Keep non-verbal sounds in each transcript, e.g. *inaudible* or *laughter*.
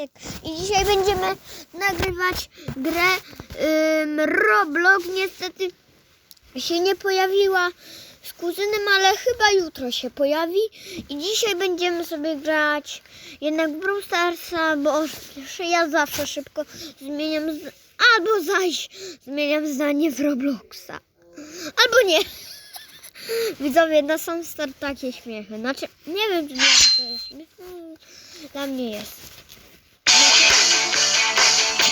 Wojtek i dzisiaj będziemy nagrywać grę ym, Roblox. Niestety się nie pojawiła z kuzynem, ale chyba jutro się pojawi. I dzisiaj będziemy sobie grać jednak Brawl Starsa, bo ja zawsze szybko zmieniam, albo zaś zmieniam zdanie w Robloxa. Albo nie. *laughs* Widzowie, no są start takie śmiechy. Znaczy, nie wiem, czy to jest śmiech. Mm, Dla mnie jest.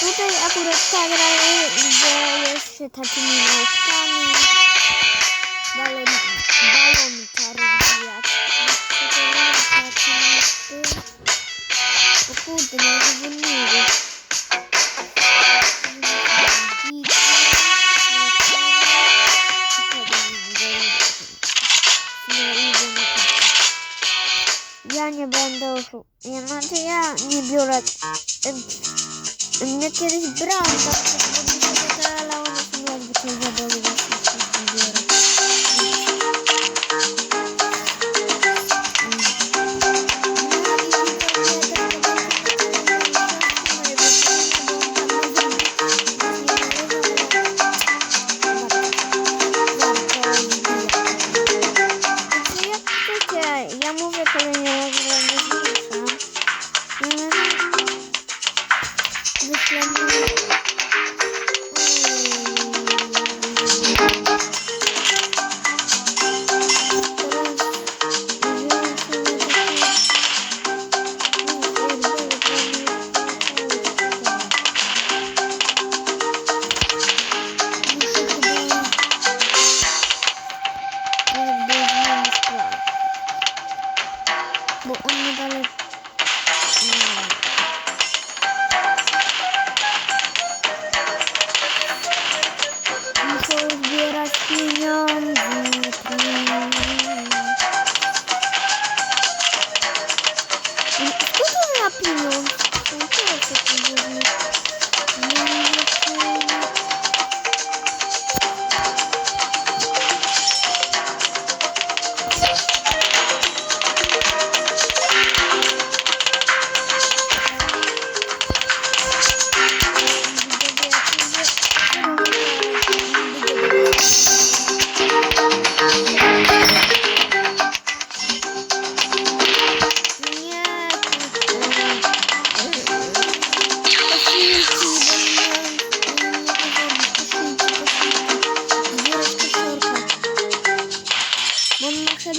tutaj akurat ta gra, gdzie jest się takimi małpkami, balon, balon rozwijać. O kurde, no zwolniły. Ja nie będę oszu... Ja, znaczy ja nie biorę... Ym, ym,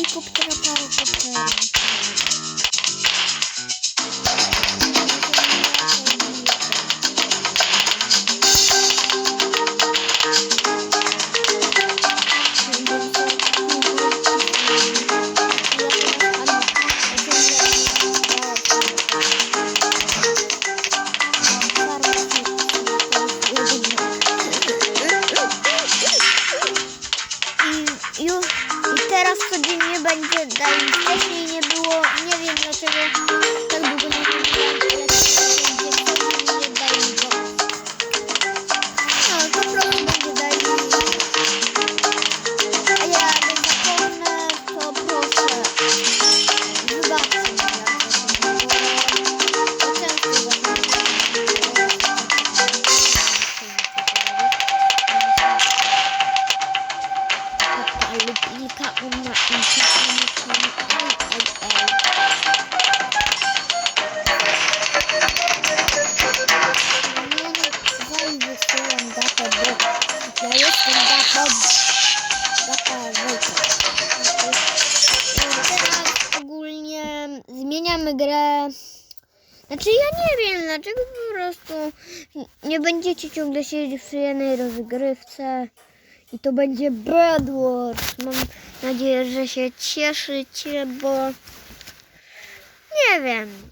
helikoptera parę potrzebnych. Będzie Znaczy ja nie wiem dlaczego po prostu nie będziecie ciągle siedzieć przy jednej rozgrywce I to będzie Bedwars. Mam nadzieję, że się cieszycie, bo nie wiem.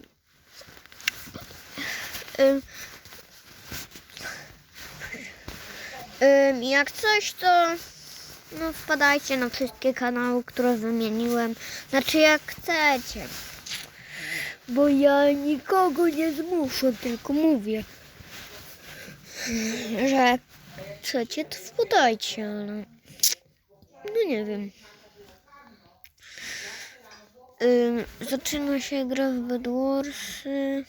Jak coś, to no, wpadajcie na wszystkie kanały, które wymieniłem. Znaczy jak chcecie. Bo ja nikogo nie zmuszę, tylko mówię, że chcecie, to wpadajcie, ale no nie wiem. Ym, zaczyna się gra w Bedwarsy.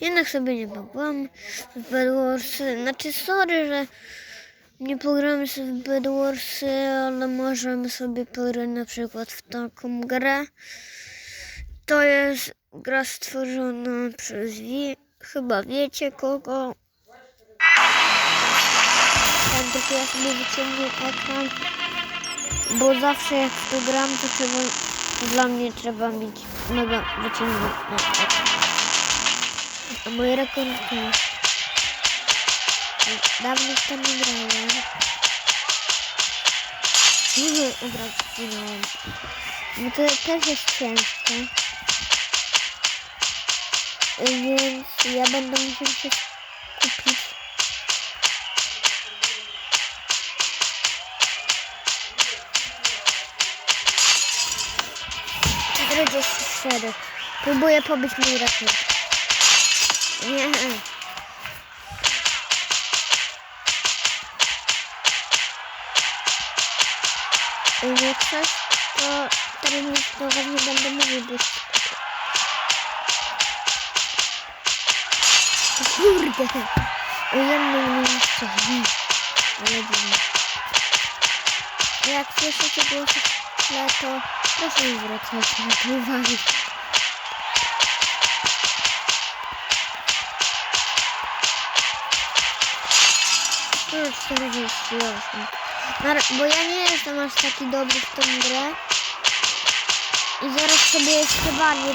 Jednak sobie nie mogłam w Bedwarsy. Znaczy, sorry, że nie pogramy sobie w Bedwarsy, ale możemy sobie pograć na przykład w taką grę. To jest gra stworzona przez wie, chyba wiecie kogo. Tak, tylko ja sobie wyciągnę ekran, bo zawsze jak w to gram, to trzeba, dla mnie trzeba mieć mega wyciągnięty ekran. A mój rekord to dawno w to nie grałem. Ubrać zginąłem. No to też jest ciężkie. Więc ja będę musiał się kupić. Cztery. Próbuję pobić mój rekord. Nie. Mówił, bo się O Kurde. O jednym miejscu. Ale dziwne. Jak słyszycie głosy w tle, to proszę nie zwracajcie na to uwagi. No, 48. Bo ja nie jestem aż taki dobry w tą grę. I zaraz sobie jeszcze bardziej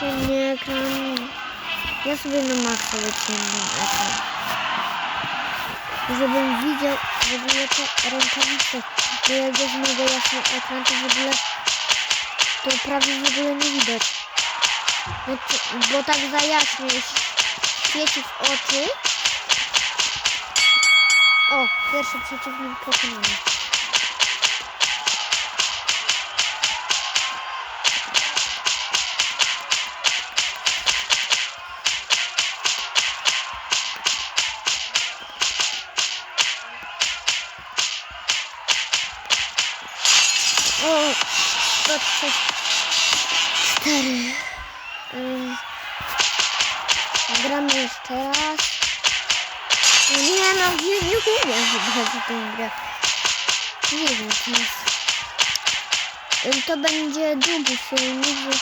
ciemnie ekran. Ja sobie na maksa wyciągnę ekran. Żebym widział w ogóle te rękawice. Bo jak jest mega jasny ekran, to w ogóle to prawie w ogóle nie widać. To, bo tak za jaśnie świeci w oczy. O, pierwszy przeciwnik pokonany. O, to trzy, cztery. Gramy jeszcze raz. Nie no, nie, nie umiem wygrać w tę grę. Nie wiem teraz. To będzie długi filmik.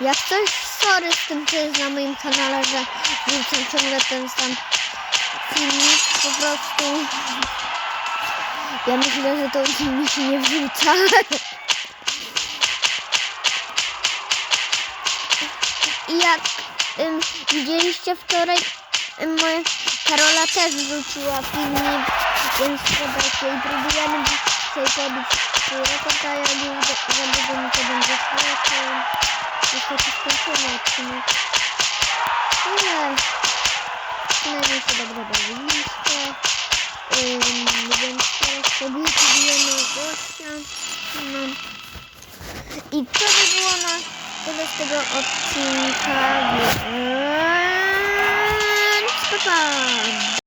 Jak coś, sorry z tym, co jest na moim kanale, że wrzucam ciągle ten sam filmik. Po prostu ja myślę, że to mi się nie wrzuca. *laughs* I jak ym, widzieliście wczoraj, ym, moja Karola też wrzuciła filmik, więc podajcie i próbujemy dzisiaj swój rekord, a ja nie dużo mi to będzie szło, to niestety skończymy odcinek. Tyle. Przynajmniej się dobrze bawiliście. Ym, więc teraz sobie pobijemy gościa. No. I to by było na tyle z tego odcinka. Bye-bye.